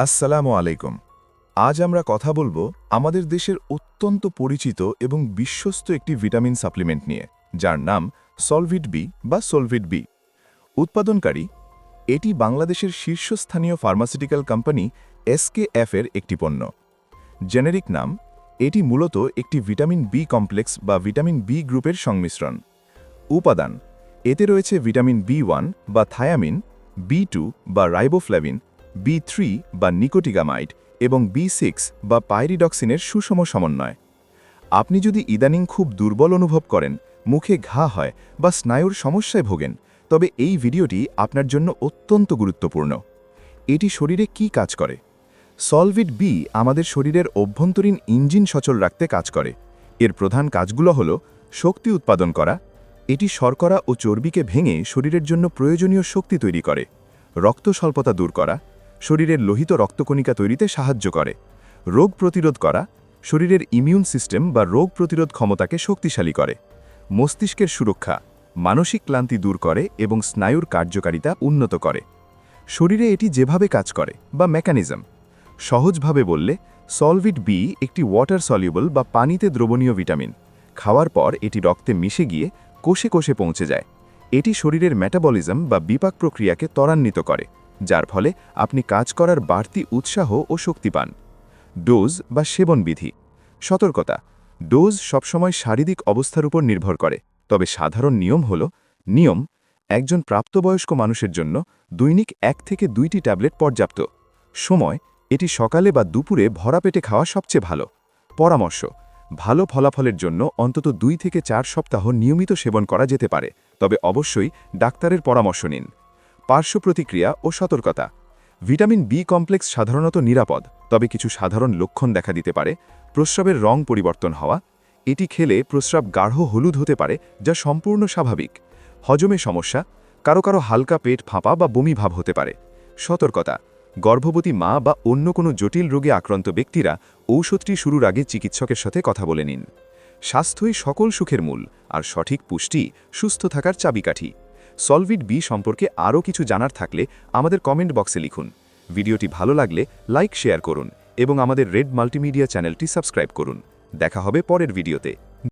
আসসালামু আলাইকুম। আজ আমরা কথা বলব আমাদের দেশের অত্যন্ত পরিচিত এবং বিশ্বস্ত একটি ভিটামিন সাপ্লিমেন্ট নিয়ে, যার নাম সলভিট বি বা সলভিট বি। উৎপাদনকারী, এটি বাংলাদেশের শীর্ষস্থানীয় ফার্মাসিউটিক্যাল কোম্পানি এসকেএফ এর একটি পণ্য। জেনেরিক নাম, এটি মূলত একটি ভিটামিন বি কমপ্লেক্স বা ভিটামিন বি গ্রুপের সংমিশ্রণ। উপাদান, এতে রয়েছে ভিটামিন বি ওয়ান বা থায়ামিন, বি টু বা রাইবোফ্ল্যাভিন বি থ্রি বা নিকোটিগামাইড এবং বি সিক্স বা পাইরিডক্সিনের সুষম সমন্বয়। আপনি যদি ইদানিং খুব দুর্বল অনুভব করেন, মুখে ঘা হয় বা স্নায়ুর সমস্যায় ভোগেন, তবে এই ভিডিওটি আপনার জন্য অত্যন্ত গুরুত্বপূর্ণ। এটি শরীরে কি কাজ করে? সলভিট বি আমাদের শরীরের অভ্যন্তরীণ ইঞ্জিন সচল রাখতে কাজ করে। এর প্রধান কাজগুলো হল শক্তি উৎপাদন করা, এটি শর্করা ও চর্বিকে ভেঙে শরীরের জন্য প্রয়োজনীয় শক্তি তৈরি করে রক্ত স্বল্পতা দূর করা শরীরের লোহিত রক্তকণিকা তৈরিতে সাহায্য করে। রোগ প্রতিরোধ করা শরীরের ইমিউন সিস্টেম বা রোগ প্রতিরোধ ক্ষমতাকে শক্তিশালী করে। মস্তিষ্কের সুরক্ষা মানসিক ক্লান্তি দূর করে এবং স্নায়ুর কার্যকারিতা উন্নত করে। শরীরে এটি যেভাবে কাজ করে বা মেকানিজম সহজভাবে বললে সলভিট বি একটি ওয়াটার সলিউবল বা পানিতে দ্রবণীয় ভিটামিন খাওয়ার পর এটি রক্তে মিশে গিয়ে কোষে কোষে পৌঁছে যায়। এটি শরীরের মেটাবলিজম বা বিপাক প্রক্রিয়াকে ত্বরান্বিত করে। যার ফলে আপনি কাজ করার বাড়তি উৎসাহ ও শক্তি পান। ডোজ বা সেবনবিধি। সতর্কতা। ডোজ সবসময় শারীরিক অবস্থার উপর নির্ভর করে। তবে সাধারণ নিয়ম হল, নিয়ম, একজন প্রাপ্তবয়স্ক মানুষের জন্য দৈনিক এক থেকে দুইটি ট্যাবলেট পর্যাপ্ত। সময়, এটি সকালে বা দুপুরে ভরা পেটে খাওয়া সবচেয়ে ভালো। পরামর্শ, ভালো ফলাফলের জন্য অন্তত দুই থেকে চার সপ্তাহ নিয়মিত সেবন করা যেতে পারে। তবে অবশ্যই ডাক্তারের পরামর্শ নিন। পার্শ্ব প্রতিক্রিয়া ও সতর্কতা। ভিটামিন বি কমপ্লেক্স সাধারণত নিরাপদ, তবে কিছু সাধারণ লক্ষণ দেখা দিতে পারে। প্রস্রাবের রং পরিবর্তন হওয়া, এটি খেলে প্রস্রাব গাঢ় হলুদ হতে পারে, যা সম্পূর্ণ স্বাভাবিক। হজমে সমস্যা, কারও কারও হালকা পেট ফাঁপা বা বমি ভাব হতে পারে। সতর্কতা, গর্ভবতী মা বা অন্য কোনো জটিল রোগে আক্রান্ত ব্যক্তিরা ঔষধটি শুরুর আগে চিকিৎসকের সাথে কথা বলে নিন। স্বাস্থ্যই সকল সুখের মূল, আর সঠিক পুষ্টি, সুস্থ থাকার চাবিকাঠি। সলভিট বি সম্পর্কে আরও কিছু জানার থাকলে আমাদের কমেন্ট বক্সে লিখুন। ভিডিওটি ভালো লাগলে লাইক শেয়ার করুন এবং আমাদের রেড মাল্টিমিডিয়া চ্যানেলটি সাবস্ক্রাইব করুন। দেখা হবে পরের ভিডিওতে।